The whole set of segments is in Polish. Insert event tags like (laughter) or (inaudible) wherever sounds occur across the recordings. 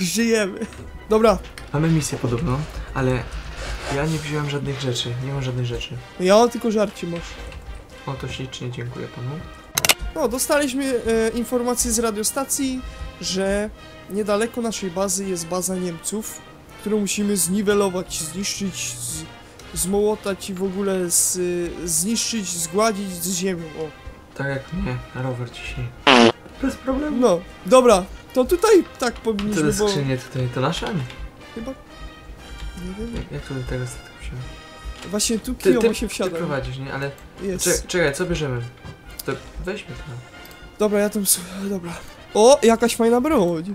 żyjemy. Dobra, Mamy misję podobną, ale ja nie wziąłem żadnych rzeczy, nie mam żadnych rzeczy. ja tylko żarcie masz. O to ślicznie dziękuję panu. No, dostaliśmy e, informację z radiostacji, że niedaleko naszej bazy jest baza Niemców, którą musimy zniwelować, zniszczyć, z, zmołotać i w ogóle z, zniszczyć, zgładzić z ziemią. O. Tak jak mnie, rower dzisiaj. Bez problemu. No, dobra, to tutaj tak To powinniśmy, jest bo skrzynie tutaj, to nasze? Nie. chyba... Nie wiem, Jak, jak tu do tego statku wsiąść? właśnie tu Ty, ty, się ty wsiada. prowadzisz, nie? Ale Jest. czekaj, czekaj, co bierzemy? To weźmy to. Dobra, ja tam... s- Dobra. O, jakaś fajna broń.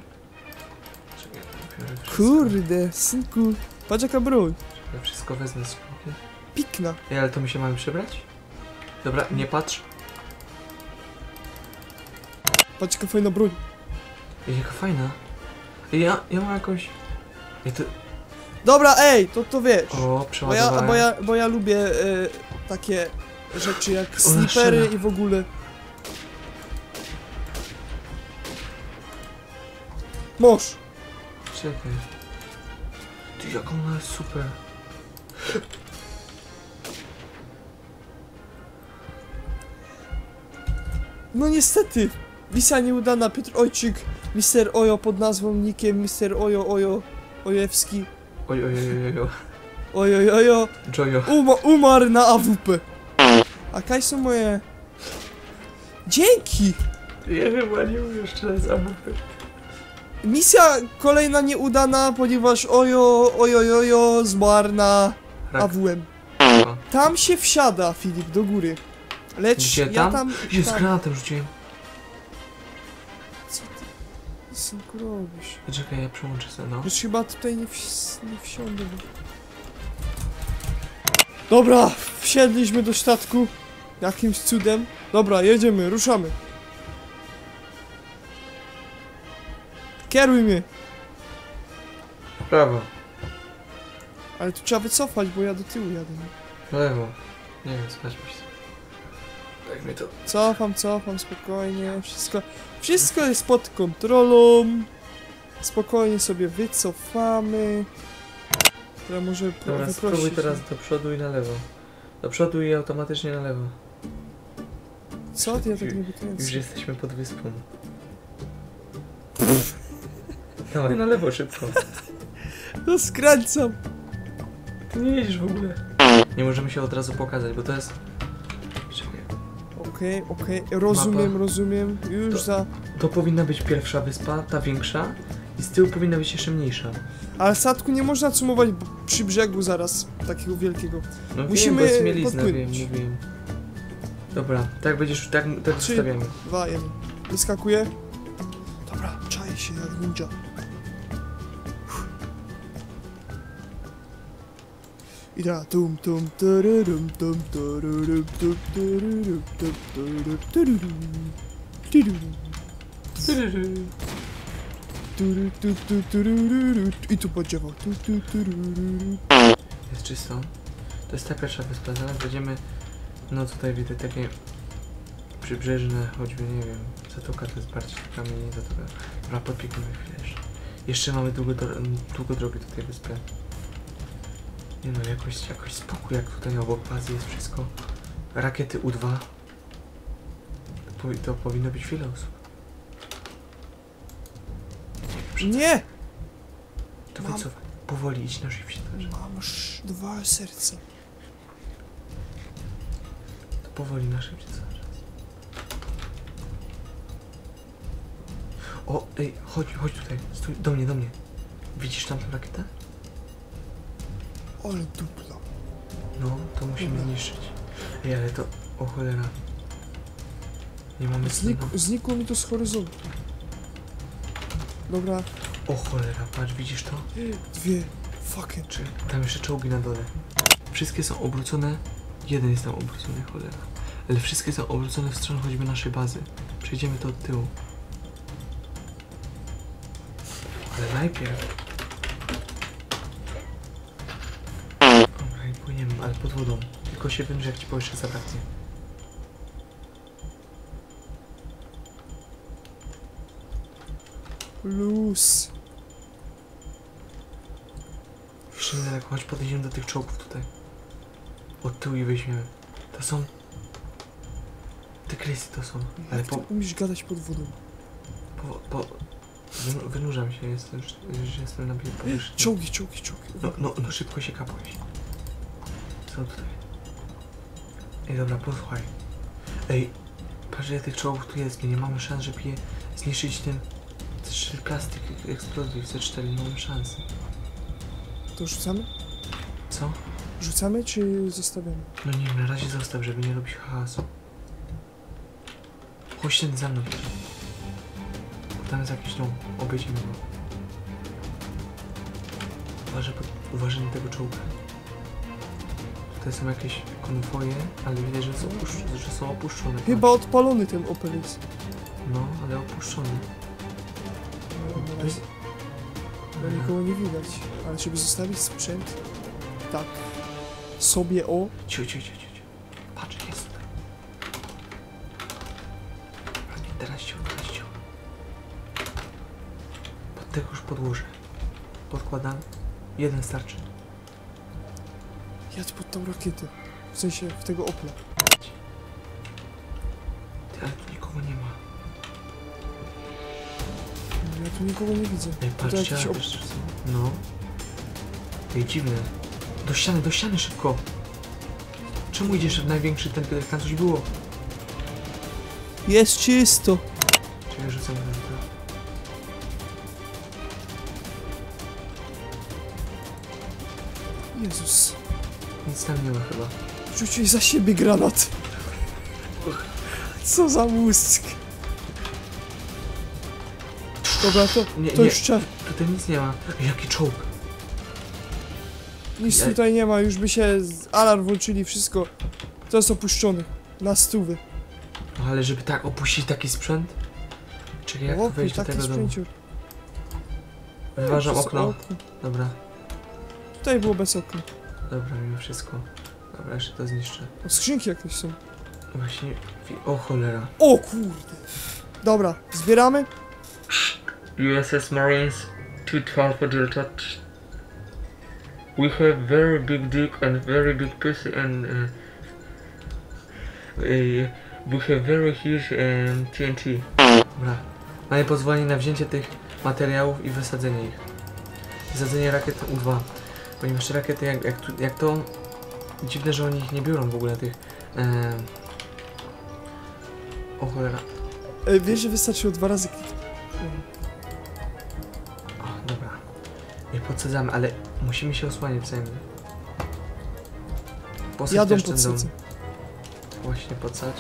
Czekaj. Kurde, synku. Patrz jaka broń. Ja wszystko wezmę z. Pikna. Ej, ale to my się mamy przebrać? Dobra, nie patrz. Patrz jaka fajna broń. Ej, jaka fajna. Ej, ja, ja mam jakąś... Ej, to... Dobra, ej, to to wiesz. O, Bo ja, bo ja, bo ja lubię e, takie rzeczy jak snipery i w ogóle. Moż. Czekaj. Ty, jak ona jest super. No niestety. Misja nieudana. Piotr Ojczyk, Mister Ojo pod nazwą nikiem Mister Ojo Ojo Ojewski. Oj, oj, oj, oj, oj. Ojo Ojo Jojo. Uma, umarł na AWP. A kaj są moje... Dzięki! Nie wiem, ja nie umiem jeszcze raz AWP. Misja kolejna nieudana, ponieważ Ojo, Ojo, Ojo zmarł na Rak. AWM. O. Tam się wsiada, Filip, do góry. Lecz Gdzie, ja tam? tam... Jest, tam. granatem rzuciłem. Co ty, synku, robisz? Czekaj, ja przełączę sobie, no. Już chyba tutaj nie, wsi- nie wsiądę. Bo... Dobra, wsiedliśmy do statku. Jakimś cudem. Dobra, jedziemy, ruszamy. Kieruj mnie. Prawo. Ale tu trzeba wycofać, bo ja do tyłu jadę. Lewo. Nie wiem, spać mi się. Tak mi to... Cofam, cofam, spokojnie. Wszystko, wszystko jest pod kontrolą. Spokojnie sobie wycofamy. Teraz może Dobra, spróbuj wyprosić. teraz do przodu i na lewo. Do przodu i automatycznie na lewo. Co ty ja tak nie Już wykręcę? jesteśmy pod wyspą. Dawaj na lewo szybko. (laughs) No skręcam. Ty nie jedziesz w ogóle. Nie możemy się od razu pokazać, bo to jest... Okej, okej, rozumiem, Mapa. rozumiem. Już To- za... To powinna być pierwsza wyspa, ta większa. I z tyłu powinna być jeszcze mniejsza. Ale statku nie można cumować b- przy brzegu zaraz, takiego wielkiego. No Musimy wiem, bo jest mieliznę, wiem, podpłynąć. mówiłem. Dobra, tak będziesz, tak, tak Trzy. zostawiamy. Wajem. Wyskakuje. Dobra, czaję się jak ninja. I da tum tum tururum tum tururum tum tururum tum tururum tururum tururum turu tu i tu podziewał tu tu turururu Jest czysto. To jest ta pierwsza wyspa, zaraz będziemy... No tutaj widzę takie... Przybrzeżne, choćby, nie wiem, zatoka to jest bardziej kamienie, zatoka. Dobra, podpieknijmy chwilę jeszcze. Jeszcze mamy długo, długo drogi do tej wyspy. Nie no, jakoś, jakoś spokój, jak tutaj obok bazy jest wszystko. Rakiety U2. To, to powinno być wiele osób. nie To Mam- wycofaj. Powoli idź na szybcie. mam już dwa serca To powoli na czas. O, ej, chodź, chodź tutaj. Stój, do mnie, do mnie. Widzisz tam tę rakietę? Ale dupla No, to musimy Dobra. zniszczyć. Ej, ale to... O cholera. Nie mamy Znik sygnału. znikło mi to z horyzontu dobra O cholera, patrz, widzisz to? dwie fucking Czy tam jeszcze czołgi na dole? Wszystkie są obrócone. Jeden jest tam obrócony, cholera. Ale wszystkie są obrócone w stronę choćby naszej bazy. Przejdziemy to od tyłu. Ale najpierw. Ale pod wodą. Tylko się wymrze, jak ci powietrze zabraknie. luz jeszcze niedaleko. Chodź, podejdziemy do tych czołgów tutaj. Od tyłu i weźmiemy. To są... Te krysy to są. Ale po... umiesz gadać pod wodą? po, po wynu- wynurzam się, jestem, jestem na powierzchni. Czołgi, czołgi, czołgi. No, no, no szybko się kapłeś. Co tutaj? Ej, dobra, posłuchaj. Ej, patrz ile tych czołgów tu jest, my nie mamy szans, żeby je zniszczyć tym C4 plastik eksplozji w C4, nie mamy szansy. To rzucamy? Co? Rzucamy czy zostawiamy? No nie wiem, na razie zostaw, żeby nie robić hałasu. Chodź ten za mną. Tam jest jakiś dom, obejdziemy go. Uważaj, pod, uważaj na tego czołga. Tutaj są jakieś konwoje, ale widać, że są, że są opuszczone. Chyba odpalony ten Opel jest. No, ale opuszczony. No, To jest... no, nikogo nie widać. Ale żeby zostawić sprzęt, tak sobie o... Ciu, ciu, ciu, ciu. Patrz, jest tutaj. Dobra, nie, teraz ciu, teraz ciu. Pod tego już podłożę. Podkładam. Jeden starczy. Jadź pod tą rakietę. W sensie, w tego Opla. Tu nikogo nie ma. No, Ja tu nikogo nie widzę. Ej, Tutaj patrzcie, jakiś op... No. Ej, dziwne. Do ściany, do ściany szybko. Czemu idziesz w największy ten, jak tam coś było? Jest czysto. Czekaj, rzucam na to. Jezus. Nic tam nie ma chyba. Rzuciłeś za siebie granat. Co za mózg. Dobra, to, Nie, to nie, już czas. tutaj nic nie ma. Jaki czołg. Nic Ja- tutaj nie ma, już by się z- alarm włączyli, wszystko. To jest opuszczone. Na stówy. No ale żeby tak opuścić taki sprzęt? Czekaj, jak O, wejść do tego domu? sprzęcior. Wyważam Przez okno. Dobra, Tutaj było bez okna. Dobra, mimo wszystko. Dobra, jeszcze to zniszczę. O, skrzynki jakieś są. Właśnie, wi- o cholera. O kurde. Dobra, zbieramy. USS Marines 212 Delta. We have very big dick and very big pussy and uh, uh, we have very huge um, TNT. Dobra. Mamy pozwolenie na wzięcie tych materiałów i wysadzenie ich. Wysadzenie rakiet U-2. Ponieważ rakiety jak, jak, jak to... Dziwne, że oni ich nie biorą w ogóle tych... E... O cholera. E, wiesz, że wystarczyło dwa razy. O, dobra. Nie podsadzamy, ale musimy się osłaniać wzajemnie. Posadź Jadą też ten dom. Właśnie podsadź.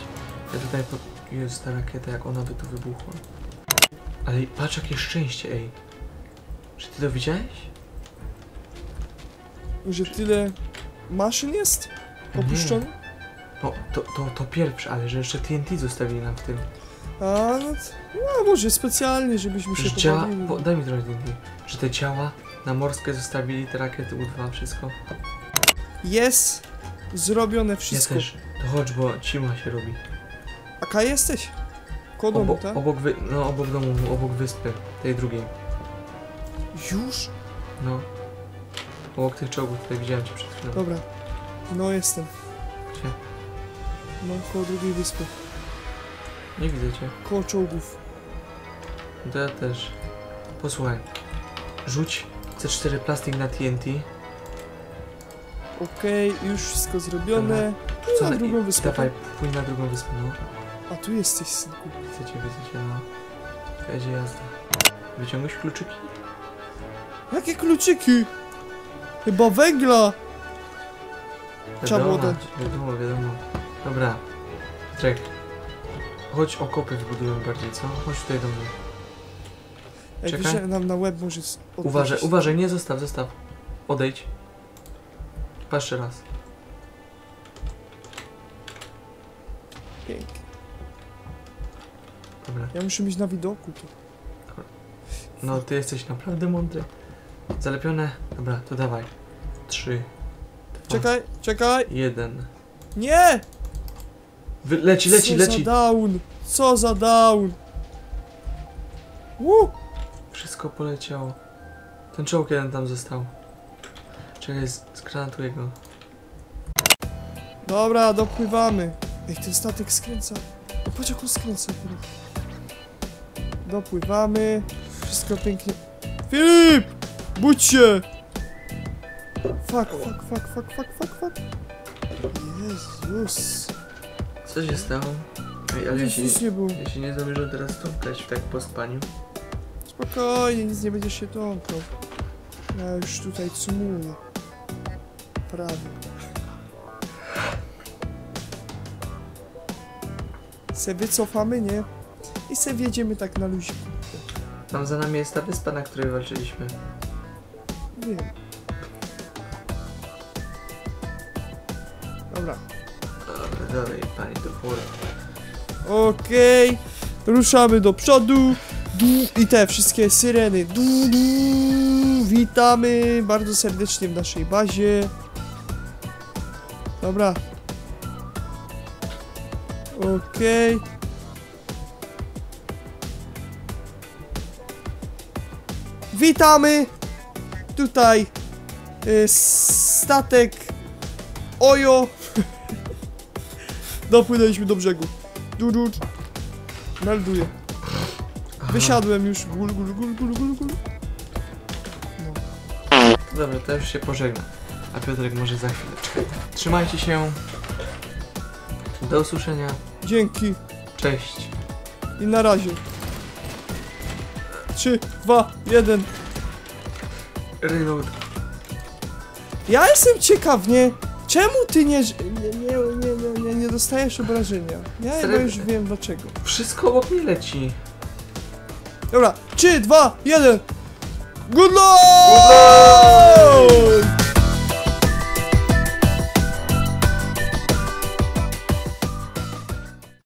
Ja tutaj pod... Jest ta rakieta, jak ona by tu wybuchła. Ale patrz jakie szczęście, ej. Czy ty to widziałeś? Że tyle maszyn jest Nie. opuszczone? No, to, to, to pierwsze, ale że jeszcze TNT zostawili nam w tym. A, no, no może specjalnie, żebyśmy się Że pobawili. Po, daj mi trochę TNT. Że te ciała na morskie zostawili, te rakiety U-2, wszystko. Jest zrobione wszystko. Ja też. To chodź, bo cima się robi. A Ka jesteś? Koło domu, tak? obok, wy, no, obok domu, obok wyspy, tej drugiej. Już? No. Obok tych czołgów, tutaj widziałem cię przed chwilą. Dobra. No jestem. Gdzie? No, koło drugiej wyspy. Nie widzę cię. Koło czołgów. No To ja też. Posłuchaj. Rzuć C4 plastik na TNT. Okej, już wszystko zrobione. I na drugą wyspę. Dawaj, pójdź na drugą wyspę, no. A tu jesteś, synku. Widzę cię, widzę cię, no. Jazda. Wyciągłeś kluczyki? Jakie kluczyki? Chyba węgla. Trzeba było dać. Wiadomo, wiadomo. Dobra. Trek. Chodź okopy wybudujemy bardziej, co? Chodź tutaj do mnie. Ej, Czekaj. wiesz, nam na łeb może Uważaj, uważaj, nie zostaw, zostaw. Odejdź. Patrz jeszcze raz. Pięknie. Dobra. Ja muszę mieć na widoku to. No, ty jesteś naprawdę mądry. Zalepione? Dobra, to dawaj. Trzy. dwa, Czekaj, czekaj. Jeden. Nie! Wy, leci, leci, Co leci. za down? Co za down? Woo! Wszystko poleciało. Ten czołg jeden tam został. Czekaj, z- skranatuję go. Dobra, dopływamy. Ej, ten statek skręca. O, patrz jak on skręca. Dopływamy. Wszystko pięknie. Filip! Budź się! Fuck, fuck, fuck, fuck, fuck, fuck, fuck. Jezus. Co się stało? Ej, ale ja się, nie było. ja się nie zamierzam teraz tąkać tak po spaniu. Spokojnie, nic nie będziesz się tąkał. Ja już tutaj cumuję. Prawie. Se wycofamy, nie? I se wjedziemy tak na luzie. Tam za nami jest ta wyspa, na której walczyliśmy. Wiem. Dobra. Dobra, dalej, pani do góry. Okej. Ruszamy do przodu. Du, I te wszystkie syreny. Du, du. Witamy bardzo serdecznie w naszej bazie. Dobra. Okej. Witamy. Tutaj y, statek Ojo. (laughs) Dopłynęliśmy do brzegu. Du, du. Melduję. Wysiadłem już. Gul, gul, gul, gul, gul, gul. Dobra, to już się pożegnam. A Piotrek może za chwileczkę. Trzymajcie się. Do usłyszenia. Dzięki Cześć. i na razie. 3, 2, 1. Reload. Ja jestem ciekaw, nie? Czemu ty nie, nie, nie, nie, nie, dostajesz obrażenia? Ja chyba już wiem dlaczego. Wszystko obok mnie leci. Dobra, 3, 2, 1. Good luck! Good luck!